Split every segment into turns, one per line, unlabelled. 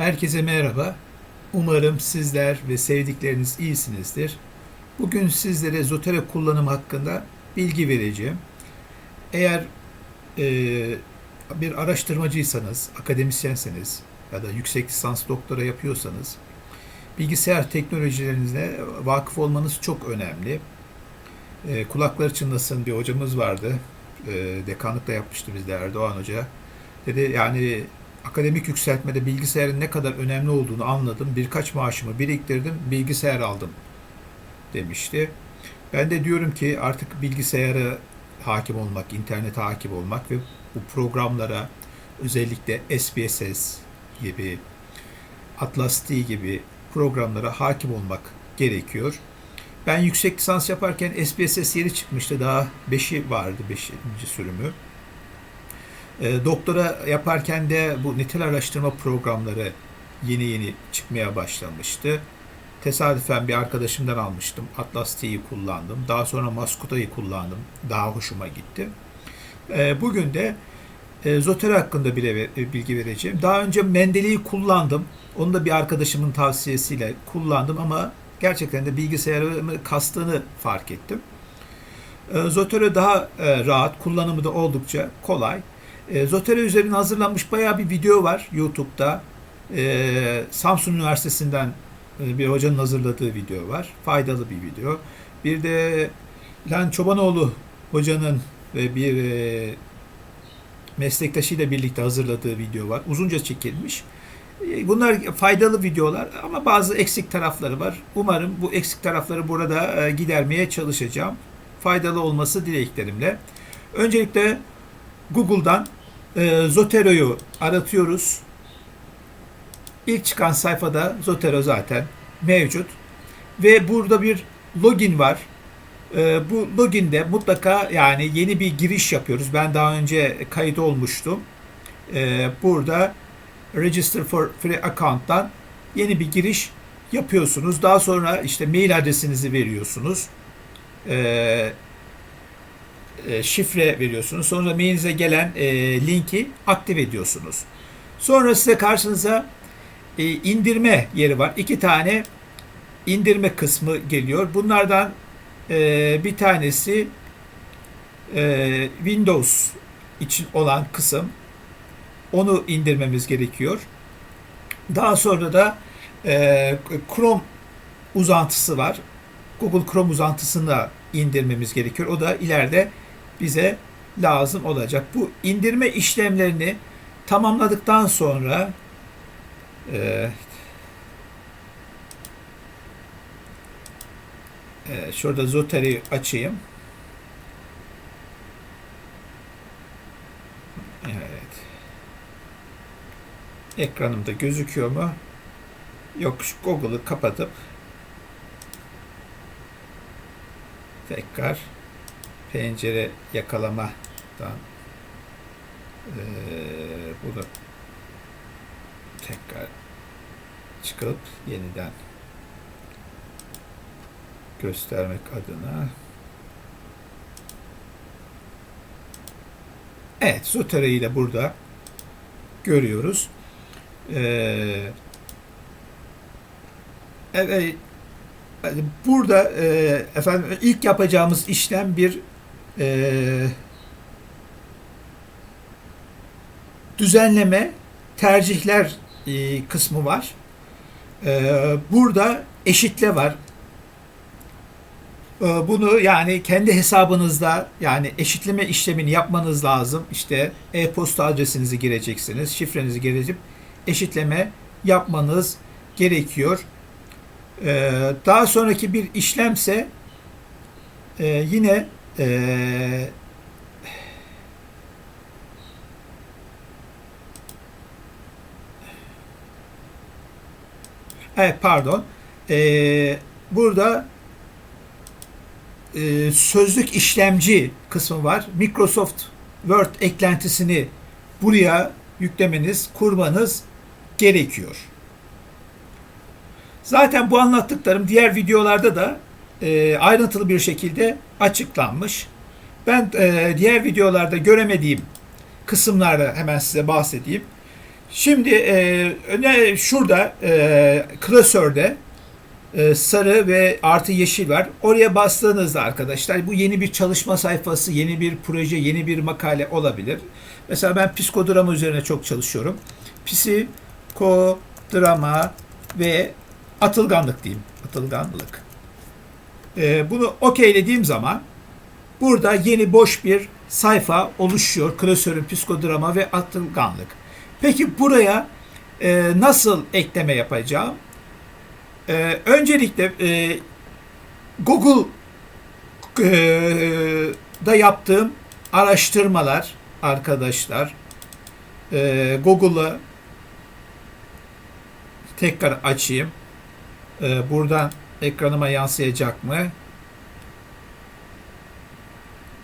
Herkese merhaba. Umarım sizler ve sevdikleriniz iyisinizdir. Bugün sizlere Zotero kullanım hakkında bilgi vereceğim. Eğer e, bir araştırmacıysanız, akademisyenseniz ya da yüksek lisans doktora yapıyorsanız bilgisayar teknolojilerine vakıf olmanız çok önemli. E, kulakları çınlasın bir hocamız vardı. E, dekanlıkta yapmıştı bizde Erdoğan Hoca. Dedi yani akademik yükseltmede bilgisayarın ne kadar önemli olduğunu anladım. Birkaç maaşımı biriktirdim, bilgisayar aldım demişti. Ben de diyorum ki artık bilgisayara hakim olmak, internete hakim olmak ve bu programlara özellikle SPSS gibi, Atlas T gibi programlara hakim olmak gerekiyor. Ben yüksek lisans yaparken SPSS yeni çıkmıştı. Daha 5'i vardı, 5. sürümü. E, doktora yaparken de bu nitel araştırma programları yeni yeni çıkmaya başlamıştı. Tesadüfen bir arkadaşımdan almıştım. Atlas T'yi kullandım. Daha sonra Maskuta'yı kullandım. Daha hoşuma gitti. E, bugün de e, Zotero hakkında bile bilgi vereceğim. Daha önce Mendele'yi kullandım. Onu da bir arkadaşımın tavsiyesiyle kullandım ama gerçekten de bilgisayarımı kastığını fark ettim. Zotero daha rahat, kullanımı da oldukça kolay. E, Zotero üzerine hazırlanmış bayağı bir video var YouTube'da. E, Samsun Üniversitesi'nden e, bir hocanın hazırladığı video var. Faydalı bir video. Bir de İlhan Çobanoğlu hocanın ve bir e, meslektaşıyla birlikte hazırladığı video var. Uzunca çekilmiş. E, Bunlar faydalı videolar ama bazı eksik tarafları var. Umarım bu eksik tarafları burada e, gidermeye çalışacağım. Faydalı olması dileklerimle. Öncelikle Google'dan e, Zotero'yu aratıyoruz. İlk çıkan sayfada Zotero zaten mevcut. Ve burada bir login var. E, bu loginde mutlaka yani yeni bir giriş yapıyoruz. Ben daha önce kayıt olmuştum. E, burada Register for Free Account'tan yeni bir giriş yapıyorsunuz. Daha sonra işte mail adresinizi veriyorsunuz. E, e, şifre veriyorsunuz. Sonra mailinize gelen e, linki aktive ediyorsunuz. Sonra size karşınıza e, indirme yeri var. İki tane indirme kısmı geliyor. Bunlardan bir tanesi Windows için olan kısım. Onu indirmemiz gerekiyor. Daha sonra da Chrome uzantısı var. Google Chrome uzantısını indirmemiz gerekiyor. O da ileride bize lazım olacak. Bu indirme işlemlerini tamamladıktan sonra e, e, şurada Zotero'yu açayım. Evet. Ekranımda gözüküyor mu? Yok Google'ı kapatıp tekrar pencere yakalamadan e, bunu tekrar çıkıp yeniden göstermek adına Evet, Zotero'yu da burada görüyoruz. Ee, evet, burada e, efendim ilk yapacağımız işlem bir e, düzenleme tercihler e, kısmı var. E, burada eşitle var. E, bunu yani kendi hesabınızda yani eşitleme işlemini yapmanız lazım. İşte e-posta adresinizi gireceksiniz, şifrenizi gireceğim, eşitleme yapmanız gerekiyor. E, daha sonraki bir işlemse e, yine e, Evet pardon. Ee, burada e, sözlük işlemci kısmı var. Microsoft Word eklentisini buraya yüklemeniz, kurmanız gerekiyor. Zaten bu anlattıklarım diğer videolarda da e, ayrıntılı bir şekilde açıklanmış. Ben e, diğer videolarda göremediğim kısımlarda hemen size bahsedeyim. Şimdi e, ne, şurada e, klasörde e, sarı ve artı yeşil var. Oraya bastığınızda arkadaşlar bu yeni bir çalışma sayfası, yeni bir proje, yeni bir makale olabilir. Mesela ben psikodrama üzerine çok çalışıyorum. Psikodrama ve atılganlık diyeyim. Atılganlık. E, bunu okeylediğim zaman burada yeni boş bir sayfa oluşuyor. Klasörün psikodrama ve atılganlık. Peki buraya e, nasıl ekleme yapacağım? E, öncelikle e, Google e, da yaptığım araştırmalar arkadaşlar e, Google'ı tekrar açayım. E, buradan ekranıma yansıyacak mı?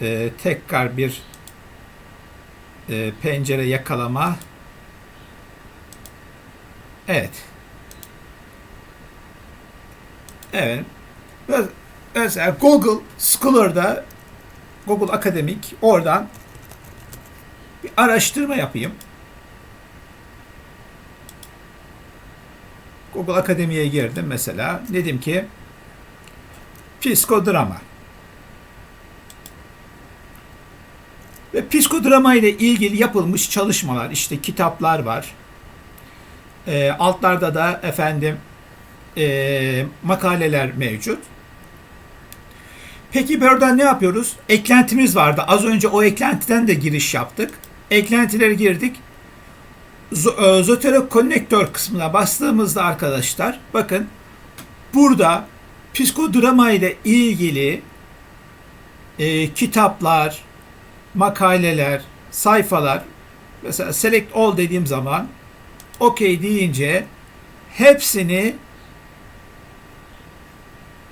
E, tekrar bir e, pencere yakalama. Evet. Evet. Mesela Google Scholar'da Google Akademik oradan bir araştırma yapayım. Google Akademi'ye girdim mesela. Dedim ki psikodrama. Ve psikodrama ile ilgili yapılmış çalışmalar, işte kitaplar var. E, altlarda da efendim e, makaleler mevcut. Peki buradan ne yapıyoruz? Eklentimiz vardı. Az önce o eklentiden de giriş yaptık. Eklentilere girdik. Zotero Connector kısmına bastığımızda arkadaşlar bakın burada psikodrama ile ilgili e, kitaplar, makaleler, sayfalar mesela select all dediğim zaman OK deyince hepsini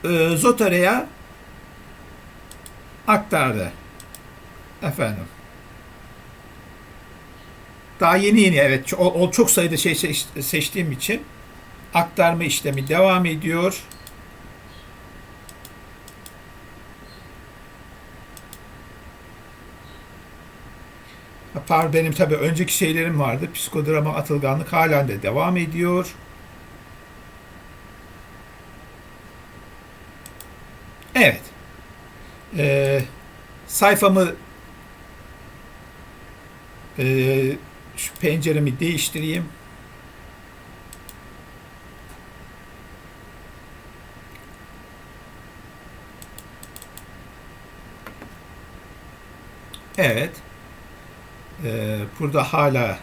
e, Zotare'ye aktardı. Efendim. Daha yeni yeni evet o, o çok sayıda şey seç, seçtiğim için aktarma işlemi devam ediyor. Par benim tabi önceki şeylerim vardı. Psikodrama atılganlık halen de devam ediyor. Evet. Ee, sayfamı e, şu penceremi değiştireyim. Evet. Ee, burada hala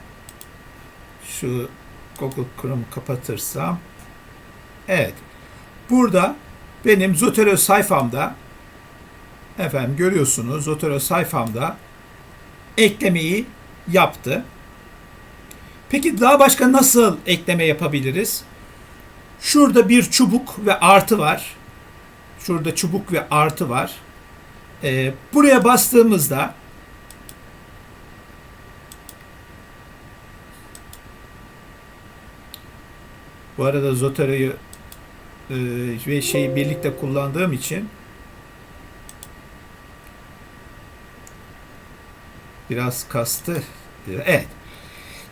şu Google Chrome kapatırsam evet. Burada benim Zotero sayfamda efendim görüyorsunuz Zotero sayfamda eklemeyi yaptı. Peki daha başka nasıl ekleme yapabiliriz? Şurada bir çubuk ve artı var. Şurada çubuk ve artı var. Ee, buraya bastığımızda Bu arada Zotero'yu ve şeyi birlikte kullandığım için biraz kastı. Evet.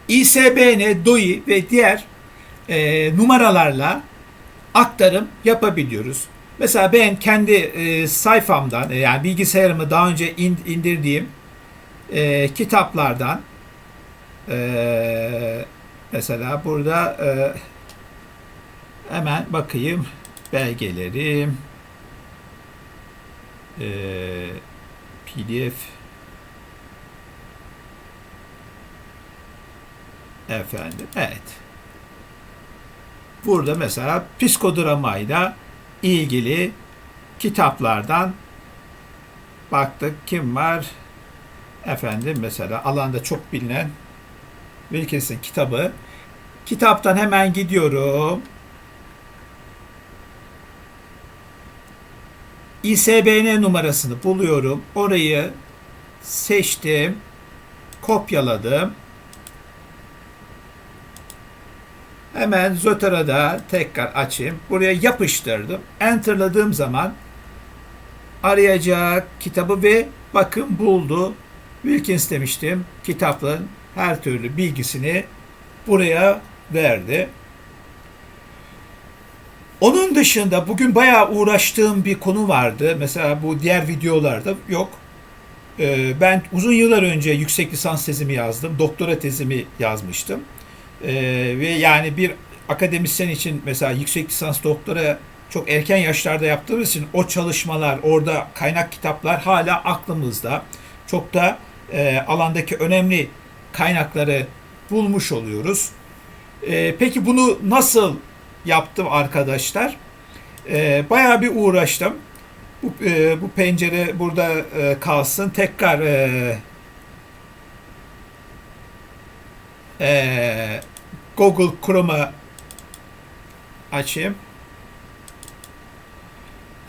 ISBN, DOI ve diğer e, numaralarla aktarım yapabiliyoruz. Mesela ben kendi e, sayfamdan e, yani bilgisayarımı daha önce in, indirdiğim e, kitaplardan e, mesela burada e, hemen bakayım belgelerim e, PDF Efendim, evet. Burada mesela psikodramayla ilgili kitaplardan baktık kim var? Efendim mesela alanda çok bilinen Wilkinson kitabı. Kitaptan hemen gidiyorum. ISBN numarasını buluyorum. Orayı seçtim. Kopyaladım. Hemen Zotera'da tekrar açayım. Buraya yapıştırdım. Enter'ladığım zaman arayacak kitabı ve bakın buldu. Wilkins demiştim. Kitapların her türlü bilgisini buraya verdi. Onun dışında bugün bayağı uğraştığım bir konu vardı. Mesela bu diğer videolarda yok. Ee, ben uzun yıllar önce yüksek lisans tezimi yazdım. Doktora tezimi yazmıştım. Ee, ve yani bir akademisyen için mesela yüksek lisans doktora çok erken yaşlarda yaptığımız için o çalışmalar, orada kaynak kitaplar hala aklımızda. Çok da e, alandaki önemli kaynakları bulmuş oluyoruz. E, peki bunu nasıl yaptım arkadaşlar? E, bayağı bir uğraştım. Bu, e, bu pencere burada e, kalsın. Tekrar e, e, Google Chrome'a açayım.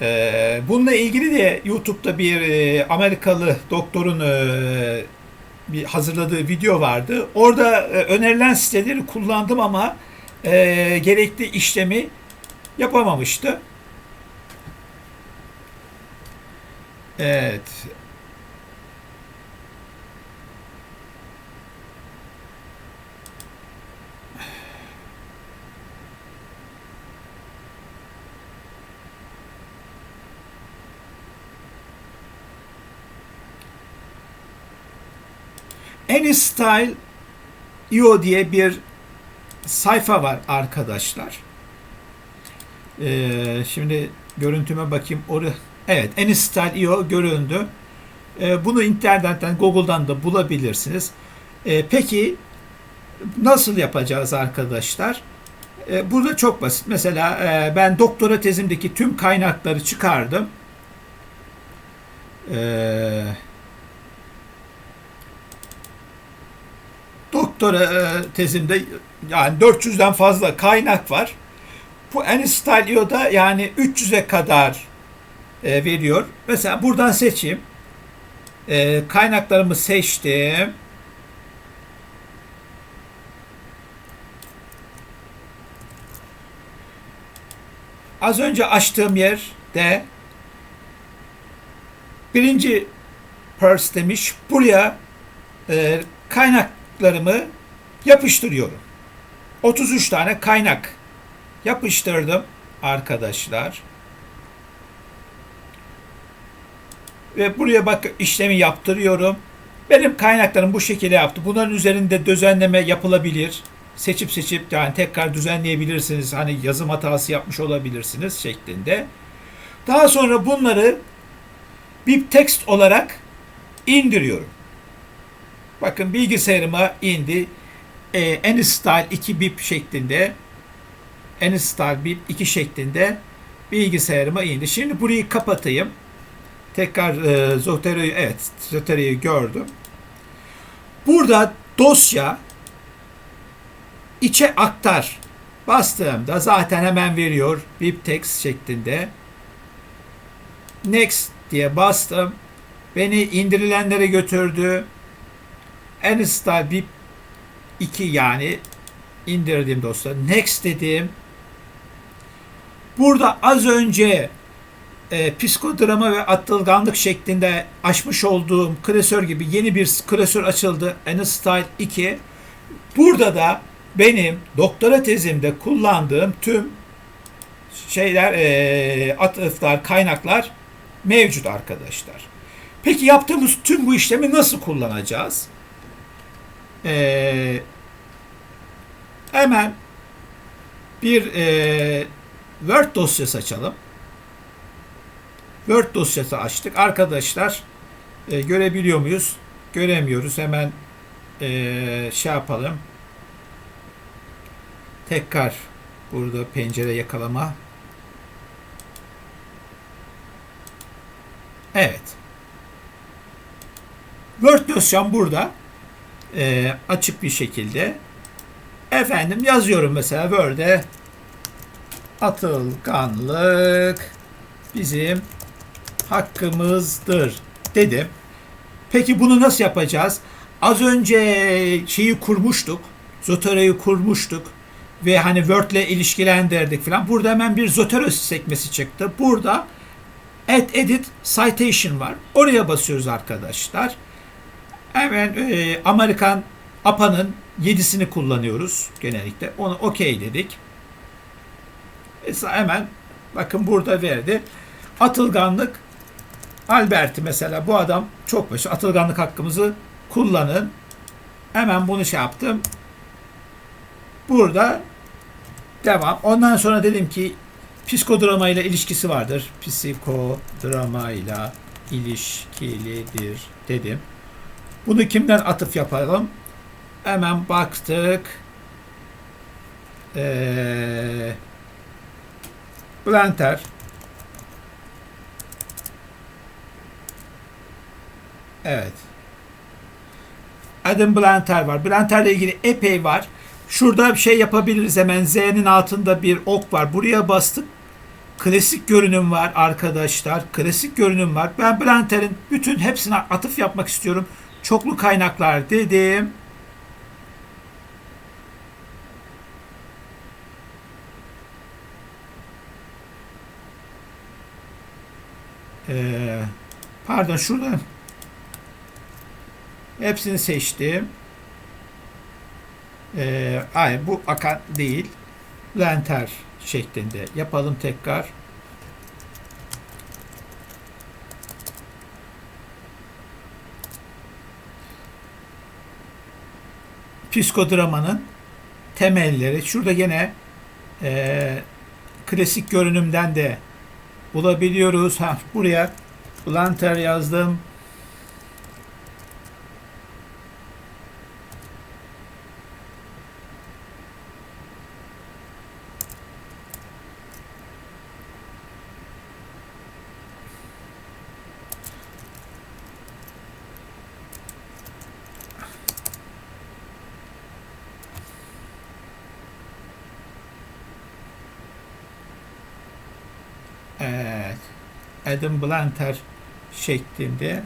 Ee, bununla ilgili de YouTube'da bir e, Amerikalı doktorun e, bir hazırladığı video vardı. Orada e, önerilen siteleri kullandım ama e, gerekli işlemi yapamamıştı. Evet. AnyStyle.io diye bir sayfa var arkadaşlar. Ee, şimdi görüntüme bakayım. Orada evet AnyStyle.io göründü. Ee, bunu internetten Google'dan da bulabilirsiniz. Ee, peki nasıl yapacağız arkadaşlar? Ee, burada çok basit. Mesela e, ben doktora tezimdeki tüm kaynakları çıkardım. Eee doktora e, tezimde yani 400'den fazla kaynak var. Bu Enstalio'da yani 300'e kadar e, veriyor. Mesela buradan seçeyim. E, kaynaklarımı seçtim. Az önce açtığım yerde birinci purse demiş. Buraya e, kaynak kaynaklarımı yapıştırıyorum. 33 tane kaynak yapıştırdım arkadaşlar. Ve buraya bak işlemi yaptırıyorum. Benim kaynaklarım bu şekilde yaptı. Bunların üzerinde düzenleme yapılabilir. Seçip seçip yani tekrar düzenleyebilirsiniz. Hani yazım hatası yapmış olabilirsiniz şeklinde. Daha sonra bunları bir text olarak indiriyorum. Bakın bilgisayarıma indi. E, Anistyle 2 bip şeklinde Anistyle bip 2 şeklinde bilgisayarıma indi. Şimdi burayı kapatayım. Tekrar e, Zotero'yu evet Zotero'yu gördüm. Burada dosya içe aktar bastığımda zaten hemen veriyor bip text şeklinde. Next diye bastım. Beni indirilenlere götürdü. Install bip 2 yani indirdim dostlar. Next dedim. Burada az önce e, psikodrama ve atılganlık şeklinde açmış olduğum klasör gibi yeni bir klasör açıldı. Install 2. Burada da benim doktora tezimde kullandığım tüm şeyler, e, atıflar, kaynaklar mevcut arkadaşlar. Peki yaptığımız tüm bu işlemi nasıl kullanacağız? Ee, hemen bir e, Word dosyası açalım. Word dosyası açtık. Arkadaşlar e, görebiliyor muyuz? Göremiyoruz. Hemen e, şey yapalım. Tekrar burada pencere yakalama. Evet. Word dosyam burada e, açık bir şekilde efendim yazıyorum mesela Word'e atılganlık bizim hakkımızdır dedim. Peki bunu nasıl yapacağız? Az önce şeyi kurmuştuk. Zotero'yu kurmuştuk ve hani Word ile ilişkilendirdik falan. Burada hemen bir Zotero sekmesi çıktı. Burada Add Edit Citation var. Oraya basıyoruz arkadaşlar hemen e, Amerikan APA'nın 7'sini kullanıyoruz genellikle. Onu okey dedik. Mesela hemen bakın burada verdi. Atılganlık Alberti mesela bu adam çok başı atılganlık hakkımızı kullanın. Hemen bunu şey yaptım. Burada devam. Ondan sonra dedim ki psikodrama ile ilişkisi vardır. Psikodrama ile ilişkilidir dedim. Bunu kimden atıf yapalım? Hemen baktık. Ee, Blanter. Evet. Adam Blanter var. Blanter'le ilgili epey var. Şurada bir şey yapabiliriz hemen. Z'nin altında bir ok var. Buraya bastık. Klasik görünüm var arkadaşlar. Klasik görünüm var. Ben Blanter'in bütün hepsine atıf yapmak istiyorum. Çoklu kaynaklar dedim. Ee, pardon şuradan hepsini seçtim. Ee, hayır bu akan değil. Lenter şeklinde yapalım tekrar. Psikodramanın temelleri. Şurada yine e, klasik görünümden de bulabiliyoruz. Ha, buraya Blanter yazdım. Evet. Adam Blanter şeklinde.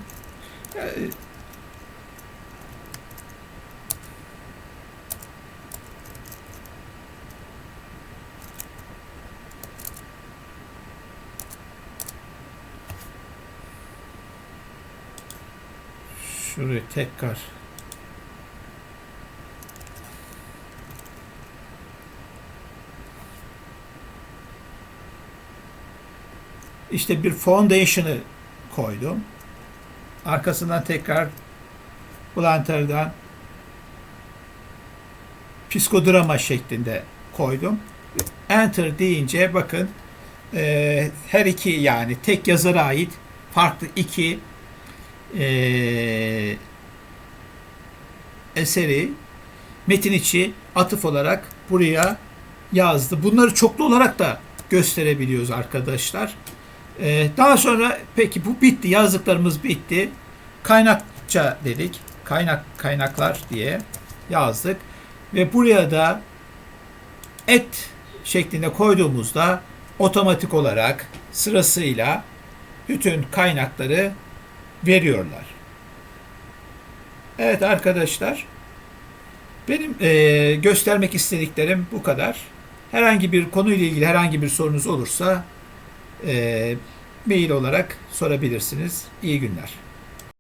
Şurayı tekrar işte bir foundation'ı koydum. Arkasından tekrar Blanter'dan psikodrama şeklinde koydum. Enter deyince bakın e, her iki yani tek yazara ait farklı iki e, eseri metin içi atıf olarak buraya yazdı. Bunları çoklu olarak da gösterebiliyoruz arkadaşlar. Ee, daha sonra peki bu bitti. Yazdıklarımız bitti. Kaynakça dedik. Kaynak kaynaklar diye yazdık. Ve buraya da et şeklinde koyduğumuzda otomatik olarak sırasıyla bütün kaynakları veriyorlar. Evet arkadaşlar. Benim e, göstermek istediklerim bu kadar. Herhangi bir konuyla ilgili herhangi bir sorunuz olursa e, mail olarak sorabilirsiniz. İyi günler.